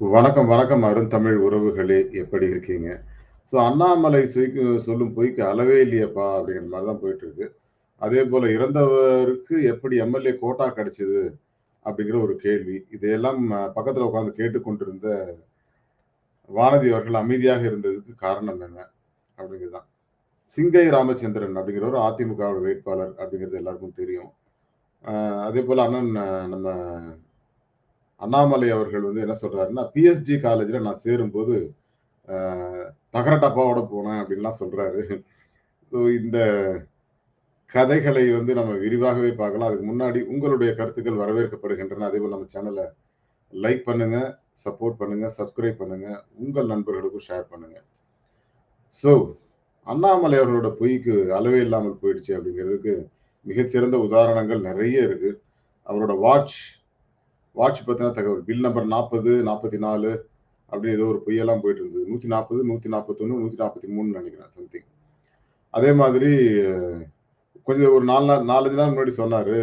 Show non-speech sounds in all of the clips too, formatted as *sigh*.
வணக்கம், வணக்கம் அருந்தமிழ் உறவுகளே! எப்படி இருக்கீங்க? ஸோ அண்ணாமலை பொய்க்கு சொல்லும் பொய்க்கு அளவே இல்லையேப்பா! அப்படிங்கிற மாதிரி தான் போயிட்டுருக்கு. அதேபோல இறந்தவருக்கு எப்படி எம்.எல்.ஏ கோட்டா கிடைச்சது? அப்படிங்கிற ஒரு கேள்வி. இதையெல்லாம் பக்கத்தில் உட்காந்து கேட்டுக்கொண்டிருந்த வானதி அவர்கள் அமைதியாக இருந்ததுக்கு காரணம் என்ன? அப்படிங்கிறது தான். சிங்கை ராமச்சந்திரன் அப்படிங்கிறவர் அதிமுகவோட வேட்பாளர் அப்படிங்கிறது எல்லாருக்கும் தெரியும். அதே போல் அண்ணன் நம்ம அண்ணாமலை அவர்கள் வந்து என்ன சொல்றாருன்னா, பிஎஸ்ஜி காலேஜில் நான் சேரும்போது அ தகர டப்பாவோட போனேன் அப்படின்லாம் சொல்றாரு. ஸோ இந்த கதைகளை வந்து நம்ம விரிவாகவே பார்க்கலாம். அதுக்கு முன்னாடி உங்களுடைய கருத்துக்கள் வரவேற்கப்படுகின்றன. அதேபோல நம்ம சேனலை லைக் பண்ணுங்க, சப்போர்ட் பண்ணுங்க, சப்ஸ்கிரைப் பண்ணுங்க. உங்கள் நண்பர்களுக்கும் ஷேர் பண்ணுங்க. ஸோ அண்ணாமலை அவர்களோட பொய்க்கு அளவே இல்லாமல் போயிடுச்சு அப்படிங்கிறதுக்கு மிகச்சிறந்த உதாரணங்கள் நிறைய இருக்கு. அவரோட வாட்ச் வாட்ச் பத்தின தகவல். பில் நம்பர் 40, 44 அப்படின்னு ஏதோ ஒரு பொய்யெல்லாம் போயிட்டு இருந்தது. 140, 141, 143ன்னு நெனைக்கிறேன் சம்திங். அதே மாதிரி கொஞ்சம் ஒரு நாலு நாள் 4, 5 நாள் முன்னாடி சொன்னாரு.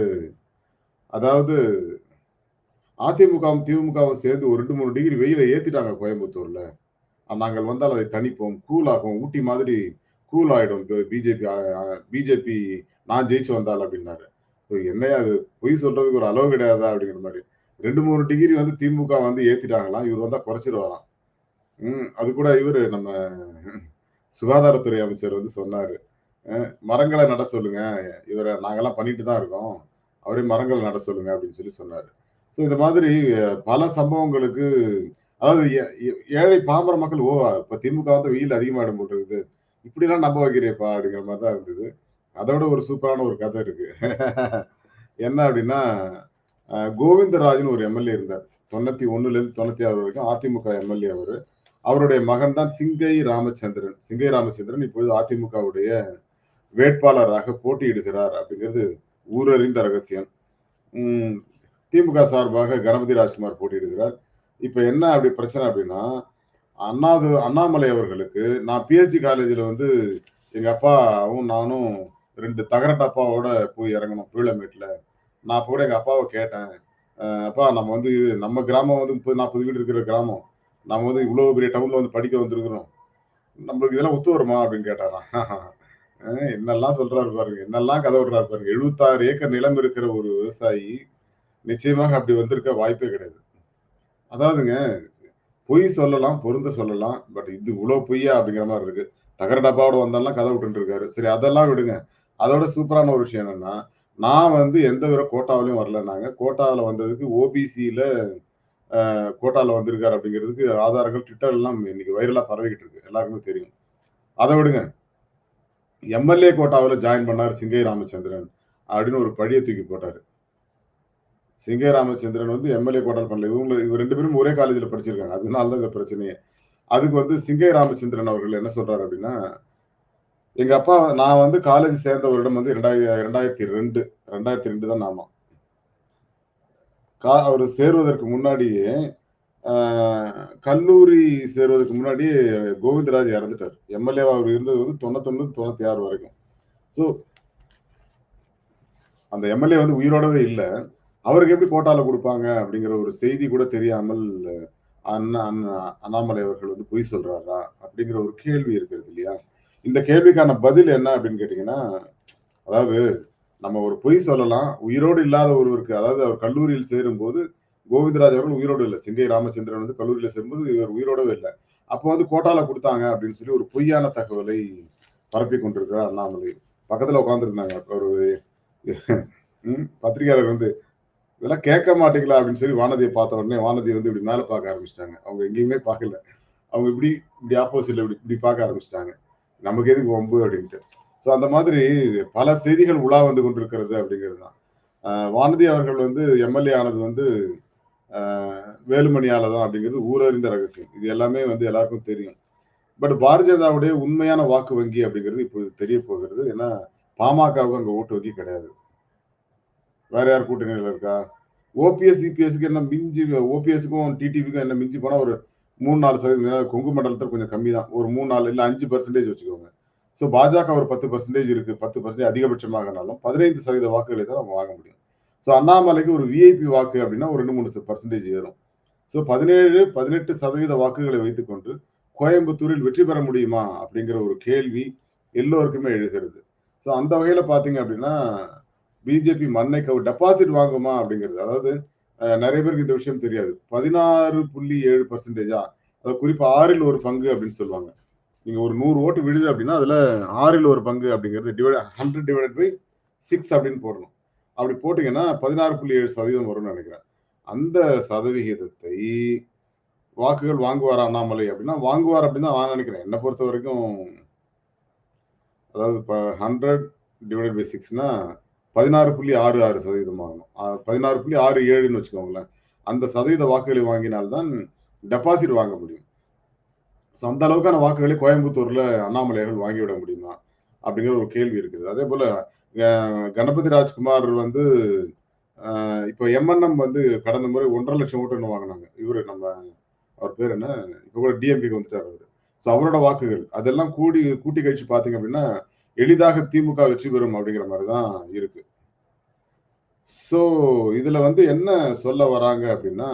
அதாவது அதிமுகவும், திமுகவும் சேர்ந்து ஒரு 2, 3 டிகிரி வெயில ஏத்திட்டாங்க கோயம்புத்தூர்ல. நாங்கள் வந்தால் அதை தணிப்போம். கூல் ஆகும். ஊட்டி மாதிரி கூல் ஆயிடும். பிஜேபி பிஜேபி நான் ஜெயிச்சு வந்தால் அப்படின்னாரு. என்னையா அது பொய் சொல்றதுக்கு ஒரு அளவு கிடையாதா? அப்படிங்கிற மாதிரி 2, 3 டிகிரி வந்து திமுக வந்து ஏத்திட்டாங்களாம். இவர் வந்தா குறைச்சிருவாராம். ம். அது கூட இவரு நம்ம சுகாதாரத்துறை அமைச்சர் வந்து சொன்னாரு. மரங்களை நட சொல்லுங்க. இவரை நாங்கெல்லாம் பண்ணிட்டு தான் இருக்கோம். அவரே மரங்களை நட சொல்லுங்க அப்படின்னு சொல்லி சொன்னாரு. ஸோ இந்த மாதிரி பல சம்பவங்களுக்கு அதாவது ஏ ஏ ஏழை பாமர மக்கள் ஓ! இப்ப திமுக வந்து வெயில் அதிகமாக போட்டுருக்குது இப்படிலாம் நம்ப வைக்கிறேப்பா அப்படிங்கிற மாதிரி தான் இருந்தது. அதோட ஒரு சூப்பரான ஒரு கதை இருக்கு. *laughs* என்ன அப்படின்னா, கோவிந்தராஜன் ஒரு எம்.எல்.ஏ இருந்தார். 91லேருந்து 96 வரைக்கும் அதிமுக எம்.எல்.ஏ அவரு. அவருடைய மகன் தான் சிங்கை ராமச்சந்திரன். சிங்கை ராமச்சந்திரன் இப்பொழுது அதிமுகவுடைய வேட்பாளராக போட்டியிடுகிறார் அப்படிங்கிறது ஊரறிந்த ரகசியம். திமுக சார்பாக கணபதி ராஜ்குமார் போட்டியிடுகிறார். இப்ப என்ன அப்படி பிரச்சனை அப்படின்னா, அண்ணாது அண்ணாமலை அவர்களுக்கு நான் பிஹெச்டி காலேஜில் வந்து எங்க அப்பாவும் நானும் ரெண்டு தகர டப்பாவோட போய் இறங்கணும் பீளமேட்ல. நான் கூட எங்க அப்பாவை கேட்டேன். அப்பா நம்ம வந்து நம்ம கிராமம் வந்து 30, 40 வீடு இருக்கிற கிராமம். நம்ம வந்து இவ்வளோ பெரிய டவுன்ல வந்து படிக்க வந்திருக்கிறோம். நம்மளுக்கு இதெல்லாம் ஒத்து வருமா? அப்படின்னு கேட்டாரான் என்னெல்லாம் சொல்றாரு பாருங்க. என்னெல்லாம் கதை விடுறாரு பாருங்க. 76 ஏக்கர் நிலம் இருக்கிற ஒரு விவசாயி நிச்சயமாக அப்படி வந்திருக்க வாய்ப்பே கிடையாது. அதாவதுங்க பொய் சொல்லலாம், பொருந்த சொல்லலாம். பட் இது இவ்வளோ பொய்யா? அப்படிங்கிற மாதிரி இருக்கு. தகர டப்பாவோட வந்தாலும் கதை விட்டுட்டு இருக்காரு. சரி அதெல்லாம் விடுங்க. அதோட சூப்பரான ஒரு விஷயம் என்னன்னா, நான் வந்து எந்த வித கோட்டாவிலையும் வரலனாங்க கோட்டாவில் வந்ததுக்கு ஓபிசியில் கோட்டாவில் வந்திருக்கார் வந்திருக்காரு அப்படிங்கிறதுக்கு ஆதாரங்கள் ட்விட்டர்லாம் இன்னைக்கு வைரலாக பரவிக்கிட்டு இருக்கு. எல்லாருக்குமே தெரியும். அதை விடுங்க. எம்.எல்.ஏ கோட்டாவில் ஜாயின் பண்ணார் சிங்கை ராமச்சந்திரன் அப்படின்னு ஒரு பழியை தூக்கி போட்டார் சிங்கை ராமச்சந்திரன் வந்து எம்.எல்.ஏ கோட்டால் பண்ணல. இவங்க இவங்க ரெண்டு பேரும் ஒரே காலேஜில் படிச்சிருக்காங்க. அதனால தான் இந்த பிரச்சனையே. அதுக்கு வந்து சிங்கை ராமச்சந்திரன் அவர்கள் என்ன சொல்றாரு அப்படின்னா, எங்க அப்பா நான் வந்து காலேஜ் சேர்ந்த வருடம் வந்து 2002 2002 தான் ஆமா. கா அவர் சேருவதற்கு முன்னாடியே கல்லூரி சேருவதற்கு முன்னாடியே கோவிந்தராஜ் இறந்துட்டார் எம்.எல்.ஏவா அவர் இருந்தது வந்து 91, 96 வரைக்கும். ஸோ அந்த எம்.எல்.ஏ வந்து உயிரோடவே இல்லை அவருக்கு எப்படி கோட்டால கொடுப்பாங்க அப்படிங்கிற ஒரு செய்தி கூட தெரியாமல் அண்ணா அண்ணா அண்ணாமலை அவர்கள் வந்து பொய் சொல்றாரா? அப்படிங்கிற ஒரு கேள்வி இருக்கிறது இல்லையா? இந்த கேள்விக்கான பதில் என்ன அப்படின்னு கேட்டீங்கன்னா, அதாவது நம்ம ஒரு பொய் சொல்லலாம். உயிரோடு இல்லாத ஒருவருக்கு அதாவது அவர் கல்லூரியில் சேரும்போது கோவிந்தராஜ் அவர்கள் உயிரோடு இல்லை சிங்கை ராமச்சந்திரன் வந்து கல்லூரியில் சேரும்போது இவர் உயிரோடவே இல்லை அப்போ வந்து கோட்டால கொடுத்தாங்க அப்படின்னு சொல்லி ஒரு பொய்யான தகவலை பரப்பி கொண்டிருக்கிறார் அண்ணாமலை. பக்கத்துல உட்காந்துருந்தாங்க ஒரு பத்திரிகையாளர் வந்து இதெல்லாம் கேட்க மாட்டீங்களா? அப்படின்னு சொல்லி வானதியை பார்த்த உடனே வானதி வந்து இப்படி மேலே பார்க்க ஆரம்பிச்சிட்டாங்க அவங்க எங்கேயுமே பார்க்கல. அவங்க இப்படி இப்படி ஆப்போசிட்ல இப்படி இப்படி பார்க்க ஆரம்பிச்சிட்டாங்க நமக்கு எதுக்கு வம்பு அப்படின்ட்டு. ஸோ அந்த மாதிரி பல செய்திகள் உலா வந்து கொண்டிருக்கிறது அப்படிங்கிறது தான். வானதி அவர்கள் வந்து எம்.எல்.ஏ ஆனது வந்து வேலுமணியால தான் அப்படிங்கிறது ஊரறிந்த ரகசியம். இது எல்லாமே வந்து எல்லாருக்கும் தெரியும். பட் பாரதிய ஜனதாவுடைய உண்மையான வாக்கு வங்கி அப்படிங்கிறது இப்போ தெரிய போகிறது. ஏன்னா பாமகவுக்கு அங்கே ஓட்டு வங்கி கிடையாது. வேற யார் கூட்டணியில இருக்கா? ஓபிஎஸ், இபிஎஸ்க்கு என்ன மிஞ்சி ஓபிஎஸ்க்கும், டிடிவிக்கும் என்ன மிஞ்சி போனால் ஒரு மூணு நாலு சதவீதம் கொங்கு மண்டலத்தில் கொஞ்சம் கம்மி தான். ஒரு மூணு நாலு இல்லை அஞ்சு பர்சன்டேஜ் வச்சுக்கோங்க. ஸோ பாஜக ஒரு 10% இருக்கு. 10% அதிகபட்சமாகனாலும் 15% வாக்குகளை தான் நம்ம வாங்க முடியும். ஸோ அண்ணாமலைக்கு ஒரு விஐபி வாக்கு அப்படின்னா ஒரு 2, 3% ஏறும். ஸோ பதினேழு பதினெட்டு சதவீத வாக்குகளை வைத்துக்கொண்டு கோயம்புத்தூரில் வெற்றி பெற முடியுமா அப்படிங்கிற ஒரு கேள்வி எல்லோருக்குமே எழுகிறது ஸோ அந்த வகையில் பார்த்தீங்க அப்படின்னா பிஜேபி மண்ணை கவு டெபாசிட் வாங்குமா அப்படிங்கிறது அதாவது நிறைய பேருக்கு இந்த விஷயம் தெரியாது. பதினாறு புள்ளி ஏழு பர்சன்டேஜா அதை குறிப்பா ஆறில் ஒரு பங்கு அப்படின்னு சொல்லுவாங்க. நீங்க ஒரு நூறு ஓட்டு விழுது அப்படின்னா அதுல ஆறில் ஒரு பங்கு அப்படிங்கிறது divide hundred divide by six அப்படின்னு போடணும். அப்படி போட்டீங்கன்னா பதினாறு புள்ளி ஏழு சதவீதம் வரும்னு நினைக்கிறேன். அந்த சதவிகிதத்தை வாக்குகள் வாங்குவார் அண்ணாமலை அப்படின்னா வாங்குவார் அப்படின்னு தான் நான் நினைக்கிறேன். என்னை பொறுத்த வரைக்கும் அதாவது இப்போ ஹண்ட்ரட் டிவைடட் பை சிக்ஸ்னா பதினாறு புள்ளி ஆறு ஆறு சதவீதம் வாங்கணும் பதினாறு புள்ளி ஆறு ஏழுன்னு வச்சுக்கோங்களேன். அந்த சதவீத வாக்குகளை வாங்கினால்தான் டெபாசிட் வாங்க முடியும். ஸோ அந்த அளவுக்கான வாக்குகளை கோயம்புத்தூர்ல அண்ணாமலையர்கள் வாங்கிவிட முடியுமா? அப்படிங்கிற ஒரு கேள்வி இருக்குது. அதே போல கணபதி ராஜ்குமார் வந்து இப்போ எம்என்எம் வந்து கடந்த முறை ஒன்றரை லட்சம் ஓட்டுன்னு வாங்கினாங்க. இவரு நம்ம அவர் பேர் என்ன? இப்போ கூட டிஎம்பிக்கு வந்துட்டார் அவர். ஸோ அவரோட வாக்குகள் அதெல்லாம் கூடி கூட்டி கழிச்சு பார்த்தீங்க அப்படின்னா எளிதாக திமுக வெற்றி பெறும் அப்படிங்கிற மாதிரி தான் இருக்கு. ஸோ இதுல வந்து என்ன சொல்ல வராங்க அப்படின்னா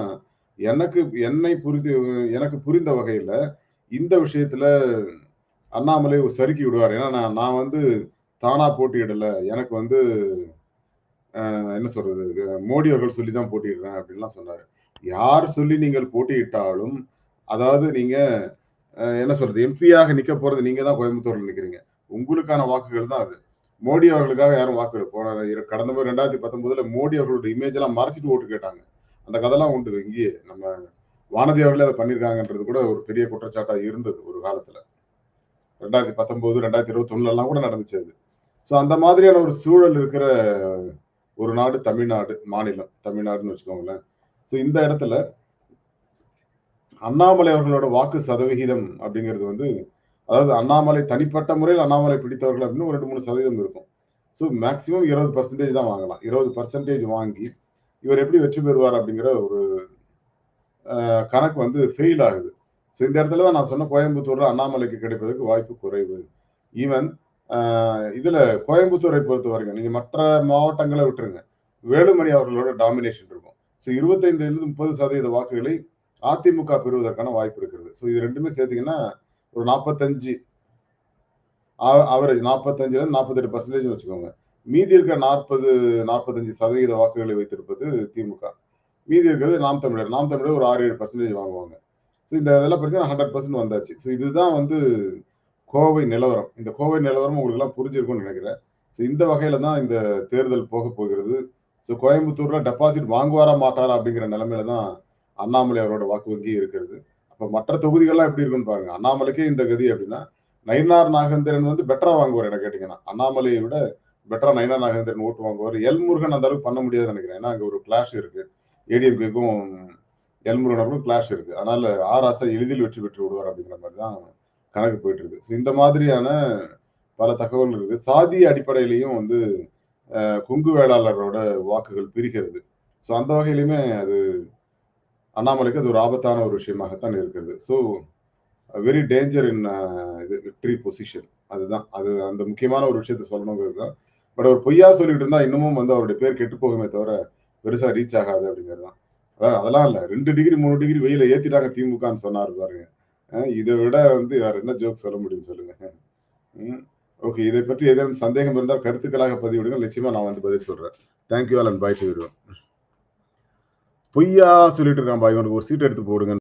எனக்கு என்னை புரிந்து எனக்கு புரிந்த வகையில இந்த விஷயத்துல அண்ணாமலை சறுக்கி விடுவார். ஏன்னா நான் நான் வந்து தானா போட்டியிடல. எனக்கு வந்து என்ன சொல்றது? மோடி அவர்கள் சொல்லி தான் போட்டியிடுறேன் அப்படின்லாம் சொன்னாரு. யார் சொல்லி நீங்கள் போட்டியிட்டாலும் அதாவது நீங்க என்ன சொல்றது? எம்பியாக நிக்க போறது நீங்க தான் கோயம்புத்தூர்ல நிக்கிறீங்க. உங்களுக்கான வாக்குகள் தான் அது. மோடி அவர்களுக்காக யாரும் வாக்குகள் போன இரு- கடந்த முறை ரெண்டாயிரத்தி பத்தொன்பதுல மோடி அவர்களோட இமேஜ் எல்லாம் மறைச்சிட்டு ஓட்டு கேட்டாங்க. அந்த கதைலாம் உண்டு இங்கேயே. நம்ம வானதி அவர்களே அதை பண்ணியிருக்காங்கன்றது கூட ஒரு பெரிய குற்றச்சாட்டா இருந்தது ஒரு காலத்துல. ரெண்டாயிரத்தி பத்தொன்பது ரெண்டாயிரத்தி இருபத்தி எல்லாம் கூட நடந்துச்சு அது. ஸோ அந்த மாதிரியான ஒரு சூழல் இருக்கிற ஒரு நாடு தமிழ்நாடு மாநிலம். தமிழ்நாடுன்னு வச்சுக்கோங்களேன். ஸோ இந்த இடத்துல அண்ணாமலை அவர்களோட வாக்கு சதவிகிதம் அப்படிங்கிறது வந்து அதாவது அண்ணாமலை தனிப்பட்ட முறையில் அண்ணாமலை பிடித்தவர்கள் அப்படின்னு ஒரு ரெண்டு மூணு சதவீதம் இருக்கும். ஸோ மேக்சிமம் இருபது பர்சன்டேஜ் தான் வாங்கலாம். இருபது பர்சன்டேஜ் வாங்கி இவர் எப்படி வெற்றி பெறுவார் அப்படிங்கிற ஒரு கணக்கு வந்து ஃபெயில் ஆகுது. ஸோ இந்த இடத்துல தான் நான் சொன்ன கோயம்புத்தூரில் அண்ணாமலைக்கு கிடைப்பதற்கு வாய்ப்பு குறைவு. ஈவன் இதில் கோயம்புத்தூரை பொறுத்த வரைக்கும் நீங்கள் மற்ற மாவட்டங்களை விட்டுருங்க. வேலுமணி அவர்களோட டாமினேஷன் இருக்கும். ஸோ இருபத்தைந்துலேருந்து முப்பது சதவீத வாக்குகளை அதிமுக பெறுவதற்கான வாய்ப்பு இருக்கிறது. ஸோ இது ரெண்டுமே சேர்த்திங்கன்னா ஒரு நாற்பத்தஞ்சு அவரேஜ் நாற்பத்தஞ்சுல இருந்து நாற்பத்தெட்டு பர்சன்டேஜ் வச்சுக்கோங்க. மீதி இருக்கிற நாற்பது நாற்பத்தஞ்சு சதவீத வாக்குகளை வைத்திருப்பது திமுக. மீதி இருக்கிறது நாம் தமிழர். நாம் தமிழர் ஒரு ஆறு ஏழு பர்சன்டேஜ் வாங்குவாங்க. ஸோ இந்த இதெல்லாம் பிரச்சனை ஹண்ட்ரட் பர்சன்ட் வந்தாச்சு. ஸோ இதுதான் வந்து கோவை நிலவரம். இந்த கோவை நிலவரம் உங்களுக்கு எல்லாம் புரிஞ்சிருக்கும்னு நினைக்கிறேன். ஸோ இந்த வகையில தான் இந்த தேர்தல் போக போகிறது. ஸோ கோயம்புத்தூர்ல டெபாசிட் வாங்குவாரா மாட்டாரா அப்படிங்கிற நிலைமையில தான் அண்ணாமலை அவரோட வாக்கு வங்கி இருக்கிறது. அப்ப மற்ற தொகுதிகள்லாம் எப்படி இருக்குன்னு பாருங்க. அண்ணாமலைக்கே இந்த கதி அப்படின்னா நயினார் நாகேந்திரன் வந்து பெட்டரா வாங்குவார் என்ன கேட்டீங்கன்னா. அண்ணாமலையை விட பெட்டரா நயினார் நாகேந்திரன் ஓட்டு வாங்குவார். எல் முருகன் அந்த அளவுக்கு பண்ண முடியாதுன்னு நினைக்கிறேன். ஏன்னா அங்க ஒரு கிளாஷ் இருக்கு. ஏடிஎம்கேக்கும் எல்முருகனுக்கும் கிளாஷ் இருக்கு. அதனால ஆர் ஆசா எளிதில் வெற்றி பெற்று விடுவார் அப்படிங்கிற மாதிரி தான் கணக்கு போயிட்டு இருக்கு. ஸோ இந்த மாதிரியான பல தகவல் இருக்கு. சாதி அடிப்படையிலையும் வந்து குங்கு கொங்கு வேளாளரோட வாக்குகள் பிரிக்கிறது ஸோ அந்த வகையிலுமே அது அண்ணாமலைக்கு அது ஒரு ஆபத்தான ஒரு விஷயமாகத்தான் இருக்கிறது. ஸோ வெரி டேஞ்சர் இன் இது விக்டரி பொசிஷன் அதுதான். அது அந்த முக்கியமான ஒரு விஷயத்த சொல்லணுங்கிறது தான். பட் அவர் பொய்யா சொல்லிட்டு இருந்தா இன்னமும் வந்து அவருடைய பேர் கெட்டு போகுமே தவிர பெருசா ரீச் ஆகாது அப்படிங்கிறது தான். அதான் அதெல்லாம் இல்லை. ரெண்டு டிகிரி மூணு டிகிரி வெயில ஏத்திட்டாங்க திமுகன்னு சொன்னார் பாருங்க. இதை விட வந்து வேற என்ன ஜோக் சொல்ல முடியும்னு சொல்லுங்க. ஓகே இதை பற்றி ஏதேனும் சந்தேகம் இருந்தால் கருத்துக்களாக பதிவிடுங்க நிச்சயமா நான் வந்து பதில் சொல்றேன். Thank you all and bye to பொய்யா சொல்லிட்டு இருக்கான் பாய். இவனுக்கு ஒரு சீட் எடுத்து போடுங்க